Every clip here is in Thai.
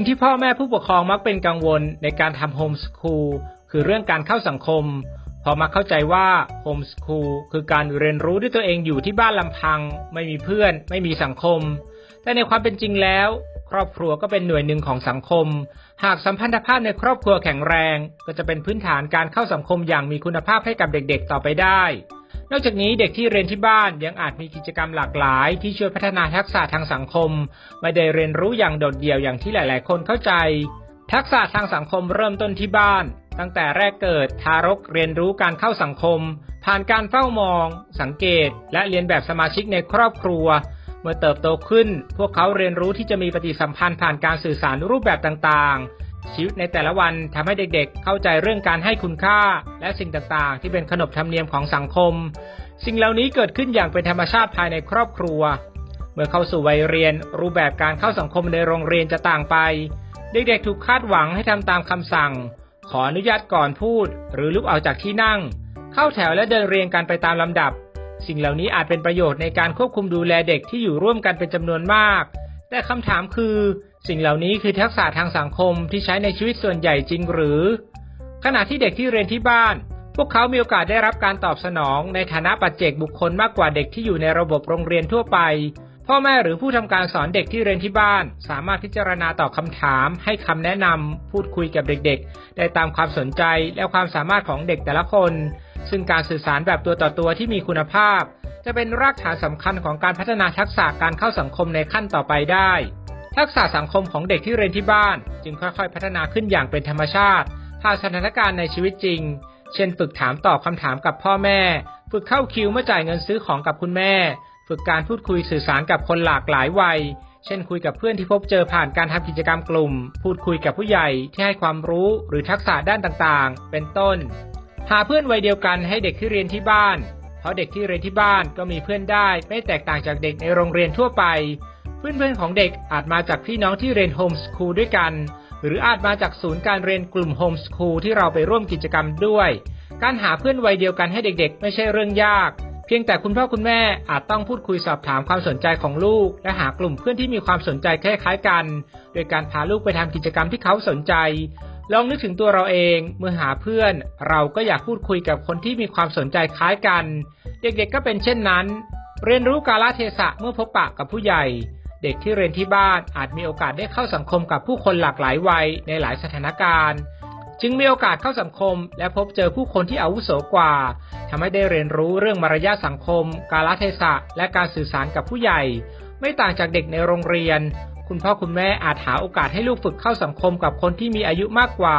งที่พ่อแม่ผู้ปกครองมักเป็นกังวลในการทำโฮมสคูลคือเรื่องการเข้าสังคม พอมาเข้าใจว่าโฮมสคูลคือการเรียนรู้ด้วยตัวเองอยู่ที่บ้านลำพัง ไม่มีเพื่อน ไม่มีสังคม แต่ในความเป็นจริงแล้ว ครอบครัวก็เป็นหน่วยหนึ่งของสังคม หากสัมพันธภาพในครอบครัวแข็งแรง ก็จะเป็นพื้นฐานการเข้าสังคมอย่างมีคุณภาพให้กับเด็กๆ ต่อไปได้ นอกจากนี้เด็กที่เรียนที่บ้านยังอาจมีกิจกรรมหลากหลาย ที่ช่วยพัฒนาทักษะทางสังคม ไม่ได้เรียนรู้อย่างโดดเดี่ยวอย่างที่หลาย ๆ คนเข้าใจ ทักษะทางสังคมเริ่มต้นที่บ้าน ตั้งแต่แรกเกิดทารกเรียนรู้การเข้าสังคม ผ่านการเฝ้ามอง สังเกต และเรียนแบบสมาชิกในครอบครัว เมื่อเติบโตขึ้น พวกเขาเรียนรู้ที่จะมีปฏิสัมพันธ์ผ่านการสื่อสารรูปแบบต่าง ๆ ชีวิตในแต่ละวันทำให้เด็กๆ เข้าใจเรื่องการให้คุณค่า และสิ่งต่างๆ ที่เป็นขนบธรรมเนียมของสังคม สิ่งเหล่านี้เกิดขึ้นอย่างเป็นธรรมชาติภายในครอบครัว เมื่อเข้าสู่วัยเรียน รูปแบบการเข้าสังคมในโรงเรียนจะต่างไป เด็กๆ ถูกคาดหวังให้ทำตามคำสั่ง ขออนุญาตก่อนพูด หรือลุกออกจากที่นั่ง เข้าแถวและเดินเรียงกันไปตามลำดับ สิ่งเหล่านี้อาจเป็นประโยชน์ในการควบคุมดูแลเด็กที่อยู่ร่วมกันเป็นจำนวนมาก แต่คำถามคือ สิ่งเหล่านี้คือทักษะทางสังคมที่ใช้ในชีวิตส่วนใหญ่จริงหรือ ขณะที่เด็กที่เรียนที่บ้าน พวกเขามีโอกาสได้รับการตอบสนองในฐานะปัจเจกบุคคลมากกว่าเด็กที่อยู่ในระบบโรงเรียนทั่วไป พ่อแม่หรือผู้ทำการสอนเด็กที่เรียนที่บ้าน สามารถพิจารณาตอบคำถาม ให้คำแนะนำพูดคุยกับเด็กๆ ได้ตามความสนใจและความสามารถของเด็กแต่ละคน ซึ่งการสื่อสารแบบตัวต่อตัวที่มีคุณภาพ จะเป็นรากฐานสำคัญของการพัฒนาทักษะการเข้าสังคมในขั้นต่อไปได้ ทักษะสังคมของเด็กที่เรียนที่บ้าน จึงค่อยๆ พัฒนาขึ้นอย่างเป็นธรรมชาติผ่านสถานการณ์ในชีวิตจริง เช่น ฝึกถามตอบคำถามกับพ่อแม่ ฝึกเข้าคิวเมื่อจ่ายเงินซื้อของกับคุณแม่ ฝึกการพูดคุยสื่อสารกับคนหลากหลายวัย เช่น คุยกับเพื่อนที่พบเจอผ่านการทำกิจกรรมกลุ่ม พูดคุยกับผู้ใหญ่ที่ให้ความรู้หรือทักษะด้านต่างๆ เป็นต้น หาเพื่อนวัยเดียวกันให้เด็กที่เรียนที่บ้าน เพราะเด็กที่เรียนที่บ้านก็มีเพื่อนได้ไม่แตกต่างจากเด็กในโรงเรียนทั่วไป เพื่อนๆของเด็กอาจมาจากพี่น้องที่เรียนโฮมสคูลด้วยกัน หรืออาจมาจากศูนย์การเรียนกลุ่มโฮมสคูลที่เราไปร่วมกิจกรรมด้วย การหาเพื่อนวัยเดียวกันให้เด็กๆ ไม่ใช่เรื่องยาก เพียงแต่คุณพ่อคุณแม่อาจต้องพูดคุยสอบถามความสนใจของลูก และหากลุ่มเพื่อนที่มีความสนใจคล้ายๆกัน โดยการพาลูกไปทำกิจกรรมที่เขาสนใจลองนึกถึงตัวเราเองเมื่อหาเพื่อน เราก็อยากพูดคุยกับคนที่มีความสนใจคล้ายกัน เด็กๆก็เป็นเช่นนั้น เรียนรู้กาลเทศะเมื่อพบปะกับผู้ใหญ่ เด็กที่เรียนที่บ้านอาจมีโอกาสได้เข้าสังคมกับผู้คนหลากหลายวัยในหลายสถานการณ์ จึงมีโอกาสเข้าสังคม และพบเจอผู้คนที่อาวุโสกว่าทำให้ได้เรียนรู้เรื่องมารยาทสังคม กาลเทศะ และการสื่อสารกับผู้ใหญ่ ไม่ต่างจากเด็กในโรงเรียน คุณพ่อคุณแม่อาจหาโอกาสให้ลูกฝึกเข้าสังคมกับคนที่มีอายุมากกว่า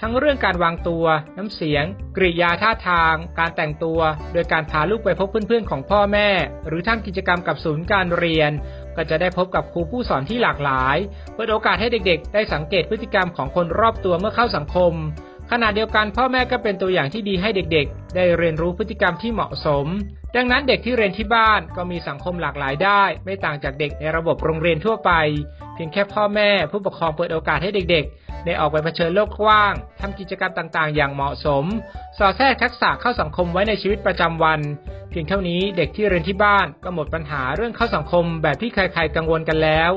ทั้งเรื่องการวางตัว น้ำเสียง กริยาท่าทาง การแต่งตัว โดยการพาลูกไปพบเพื่อนๆของพ่อแม่ หรือทำกิจกรรมกับศูนย์การเรียน ก็จะได้พบกับครูผู้สอนที่หลากหลาย เปิดโอกาสให้เด็กๆ ได้สังเกตพฤติกรรมของคนรอบตัวเมื่อเข้าสังคม ขณะเดียวกันพ่อแม่ก็เป็นตัวอย่างที่ดีให้เด็กๆ ได้เรียนรู้พฤติกรรมที่เหมาะสม ดังนั้นเด็กที่เรียนที่บ้านก็มีสังคมหลากหลายได้ ไม่ต่างจากเด็กในระบบโรงเรียนทั่วไป เพียงแค่พ่อแม่ผู้ปกครองเปิดโอกาสให้เด็กๆ ได้ออกไปเผชิญโลกกว้างทำกิจกรรมต่างๆ อย่างเหมาะสม สอดแทรกทักษะเข้าสังคมไว้ในชีวิตประจำวัน เพียงเท่านี้เด็กที่เรียนที่บ้านก็หมดปัญหาเรื่องเข้าสังคมแบบที่ใครๆกังวลกันแล้ว